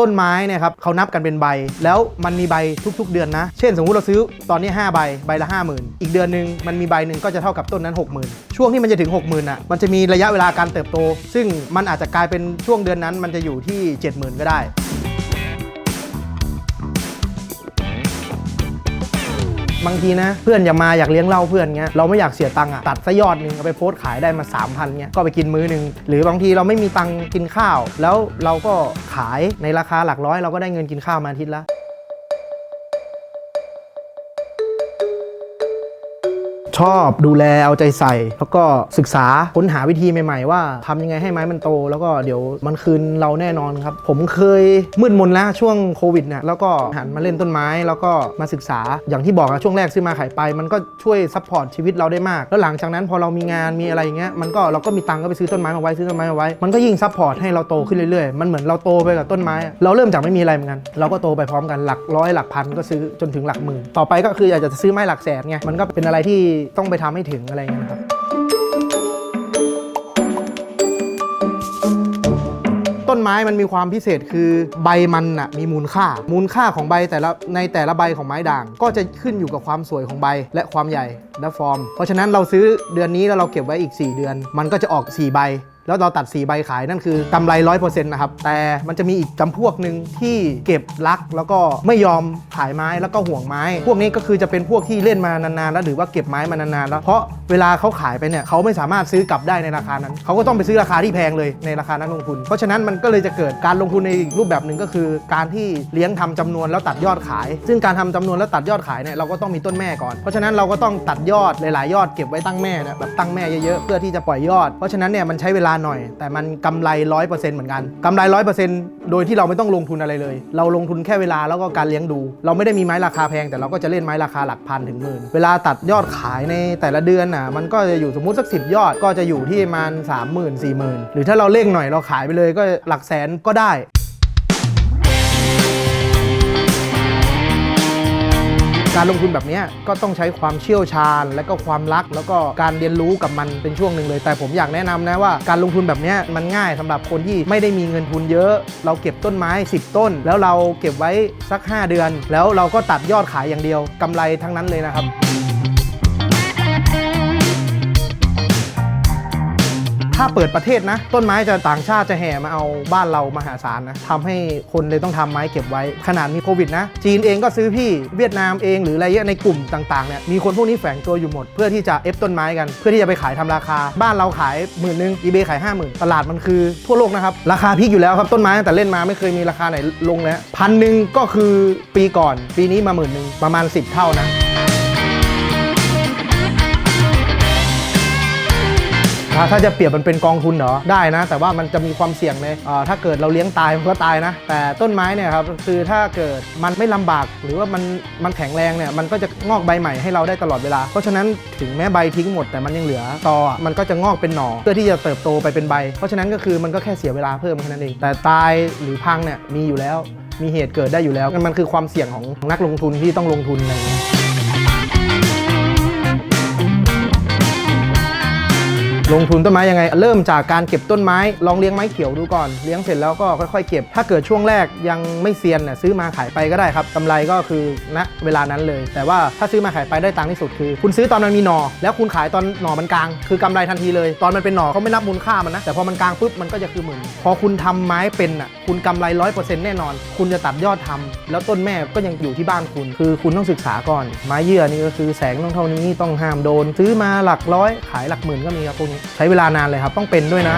ต้นไม้เนี่ยครับเขานับกันเป็นใบ แล้วมันมีใบทุกๆ เดือนนะ เช่น สมมติเราซื้อตอนนี้ 5 ใบใบละ 50,000 อีกเดือนหนึ่งมันมีใบหนึ่งก็จะเท่ากับต้นนั้น 60,000 ช่วงที่มันจะถึง 60,000อะมันจะมีระยะเวลาการเติบโต ซึ่งมันอาจจะกลายเป็นช่วงเดือนนั้นมันจะอยู่ที่ 70,000 ก็ได้ บางทีนะ เพื่อนอย่ามาอยากเลี้ยงเหล้าเพื่อนเงี้ยเราไม่อยากเสียตังค์อะตัดซะยอดหนึ่งเอาไปโพสต์ขายได้มา 3,000เงี้ยก็ไปกินมื้อหนึ่งหรือบางทีเราไม่มีตังค์กินข้าว แล้วเราก็ขายในราคาหลักร้อยเราก็ได้เงินกินข้าวมาอาทิตย์ละ ชอบดูแลเอาใจใส่ แล้วก็ศึกษาค้นหาวิธีใหม่ ๆ ว่าทำยังไงให้ไม้มันโต แล้วก็เดี๋ยวมันคืนเราแน่นอนครับ ผมเคยมืดมนแล้วช่วงโควิดเนี่ยแล้วก็หันมาเล่นต้นไม้ แล้วก็มาศึกษาอย่างที่บอกอะช่วงแรกซื้อมาขายไป มันก็ช่วยซัพพอร์ตชีวิตเราได้มาก แล้วหลังจากนั้นพอเรามีงานมีอะไรอย่างเงี้ยมันก็เราก็มีตังค์ก็ไปซื้อต้นไม้มาไว้ซื้อต้นไม้มาไว้ มันก็ยิ่งซัพพอร์ตให้เราโตขึ้นเรื่อยๆ มันเหมือนเราโตไปกับต้นไม้ เราเริ่มจากไม่มีอะไรเหมือนกัน เราก็โตไปพร้อมกันหลักร้อยหลักพันก็ซื้อจนถึงหลักหมื่นต่อไปก็คืออยากจะซื้อไม้หลักแสนไงมันก็เป็นอะไรที่ต้องไปทำให้ถึงอะไรเงี้ยครับ ต้นไม้มันมีความพิเศษคือใบมันน่ะมีมูลค่า มูลค่าของใบแต่ละในแต่ละใบของไม้ด่าง ก็จะขึ้นอยู่กับความสวยของใบและความใหญ่และฟอร์ม เพราะฉะนั้นเราซื้อเดือนนี้แล้วเราเก็บไว้อีก 4 เดือน มันก็จะออก 4 ใบ แล้วเราตัด 4 ใบขายนั่นคือกำไร 100%นะครับ แต่มันจะมีอีกจำพวกหนึ่งที่เก็บรักแล้วก็ไม่ยอมขายไม้แล้วก็ห่วงไม้ พวกนี้ก็คือจะเป็นพวกที่เล่นมานานๆแล้วหรือว่าเก็บไม้มานานๆแล้ว เพราะเวลาเขาขายไปเนี่ยเขาไม่สามารถซื้อกลับได้ในราคานั้น เขาก็ต้องไปซื้อราคาที่แพงเลยในราคานั้นลงทุน เพราะฉะนั้นมันก็เลยจะเกิดการลงทุนในอีกรูปแบบหนึ่งก็คือ การที่เลี้ยงทำจำนวนแล้วตัดยอดขาย ซึ่งการทำจำนวนแล้วตัดยอดขายเนี่ยเราก็ต้องมีต้นแม่ก่อน เพราะฉะนั้นเราก็ต้องตัดยอดหลายๆ ยอดเก็บไว้ตั้งแม่นี่ยแบบตั้งแม่เยอะๆเพื่อที่จะปล่อยยอด เพราะฉะนั้นเนี่ยมันใช้เวลาหน่อย แต่มันกำไร100%เหมือนกันกำไร100%โดยที่เราไม่ต้องลงทุนอะไรเลย เราลงทุนแค่เวลาแล้วก็การเลี้ยงดู เราไม่ได้มีไม้ราคาแพงแต่เราก็จะเล่นไม้ราคาหลักพันถึงหมื่นเวลาตัดยอดขายในแต่ละเดือนน่ะมันก็จะอยู่สมมติสักสิยอดก็จะอยู่ที่ประมาณ3 0 0 0 0 4 0 0 0 0หรือถ้าเราเร่งหน่อยเราขายไปเลยก็หลักแสนก็ได้ การลงทุนแบบนี้ก็ต้องใช้ความเชี่ยวชาญ และก็ความรัก แล้วก็การเรียนรู้กับมันเป็นช่วงหนึ่งเลย แต่ผมอยากแนะนำนะว่าการลงทุนแบบนี้มันง่ายสำหรับคนที่ไม่ได้มีเงินทุนเยอะ เราเก็บต้นไม้ 10 ต้น แล้วเราเก็บไว้สัก 5 เดือน แล้วเราก็ตัดยอดขายอย่างเดียวกำไรทั้งนั้นเลยนะครับ ถ้าเปิดประเทศนะ ต้นไม้จะต่างชาติจะแห่มาเอาบ้านเรามหาศาลนะทำให้คนเลยต้องทำไม้เก็บไว้ ขนาดมีโควิดนะ จีนเองก็ซื้อพี่เวียดนามเองหรืออะไรเงี้ยในกลุ่มต่างๆเนี่ยมีคนพวกนี้แฝงตัวอยู่หมด เพื่อที่จะเอฟต้นไม้กัน เพื่อที่จะไปขายทำราคา บ้านเราขายหมื่นหนึ่งอีเบขายห้าหมื่นตลาดมันคือทั่วโลกนะครับราคาพีคอยู่แล้วครับต้นไม้แต่เล่นมาไม่เคยมีราคาไหนลงเลยพันหนึ่งก็คือปีก่อน ปีนี้มาหมื่นหนึ่งประมาณ 10 เท่านะ ถ้าจะเปรียบมันเป็นกองทุนเหรอได้นะ แต่ว่ามันจะมีความเสี่ยงเลยอ่าถ้าเกิดเราเลี้ยงตายมันก็ตายนะ แต่ต้นไม้เนี่ยครับคือถ้าเกิดมันไม่ลำบากหรือว่ามันมันแข็งแรงเนี่ยมันก็จะงอกใบใหม่ให้เราได้ตลอดเวลา เพราะฉะนั้นถึงแม้ใบทิ้งหมดแต่มันยังเหลือตอมันก็จะงอกเป็นหน่อเพื่อที่จะเติบโตไปเป็นใบ เพราะฉะนั้นก็คือมันก็แค่เสียเวลาเพิ่มแค่นั้นเองแต่ตายหรือพังเนี่ยมีอยู่แล้ว มีเหตุเกิดได้อยู่แล้วมันคือความเสี่ยงของนักลงทุนที่ต้องลงทุนอะไรอย่างเงี้ย ลงทุนต้นไม้ยังไง เริ่มจากการเก็บต้นไม้ ลองเลี้ยงไม้เขียวดูก่อน เลี้ยงเสร็จแล้วก็ค่อยๆเก็บ ถ้าเกิดช่วงแรกยังไม่เซียนเนี่ยซื้อมาขายไปก็ได้ครับกำไรก็คือณเวลานั้นเลย แต่ว่าถ้าซื้อมาขายไปได้ตังค์ที่สุดคือ คุณซื้อตอนมันมีหนอแล้วคุณขายตอนหนอมันกลาง คือกำไรทันทีเลย ตอนมันเป็นหนอเขาไม่นับมูลค่ามันนะแต่พอมันกลางปุ๊บมันก็จะคือหมื่นพอคุณทำไม้เป็นอะคุณกำไรร้อยเปอร์เซ็นต์แน่นอน คุณจะตัดยอดทำแล้วต้นแม่ก็ยังอยู่ที่บ้านคุณ คือคุณต้องศึกษาก่อน ไม้เยื่อนี่ก็คือแสงต้องเท่านี้ต้องห้ามโดน ซื้อมาหลักร้อยขายหลักหมื่นก็มีครับพวกนี้ใช้เวลานานเลยครับต้องเป็นด้วยนะ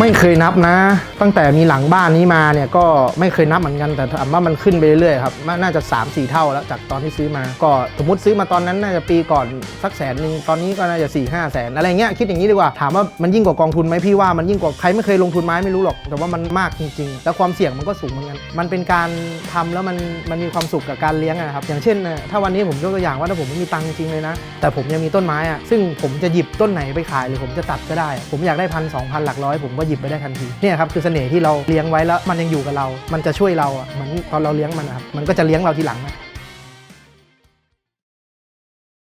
ไม่เคยนับนะ ตั้งแต่มีหลังบ้านนี้มาเนี่ยก็ไม่เคยนับเหมือนกันแต่ถามว่ามันขึ้นไปเรื่อยๆครับน่าจะ 3 4 เท่าแล้วจากตอนที่ซื้อมา ก็สมมติซื้อมาตอนนั้นน่าจะปีก่อนสักแสนหนึ่งตอนนี้ก็น่าจะ4ี่ห้าแสนอะไรเงี้ยคิดอย่างนี้ดีกว่าถามว่ามันยิ่งกว่ากองทุนไหมพี่ว่ามันยิ่งกว่าใครไม่เคยลงทุนไม้ไม่รู้หรอก แต่ว่ามันมากจริง ๆ แล้วความเสี่ยงมันก็สูงเหมือนกันมันเป็นการทำแล้วมันมันมีความสุขกับการเลี้ยงอะครับอย่างเช่นนะถ้าวันนี้ผมยกตัวอย่างว่าถ้าผมไม่มีตังค์จริงเลยนะ แต่ผมยังมีต้นไม้อะซึ่งผมจะหยิบต้นไหนไปขายหรือผมจะตัดก็ได้ ผมอยากได้พันสองพันหลักร้อยผมก็หยิบไปได้ทันทีเนี่ยครับคือเสน่ห์ที่เราเลี้ยงไว้แล้วมันยังอยู่กับเรา มันจะช่วยเราอะเหมือนตอนเราเลี้ยงมันนะครับมันก็จะเลี้ยงเราทีหลังนะ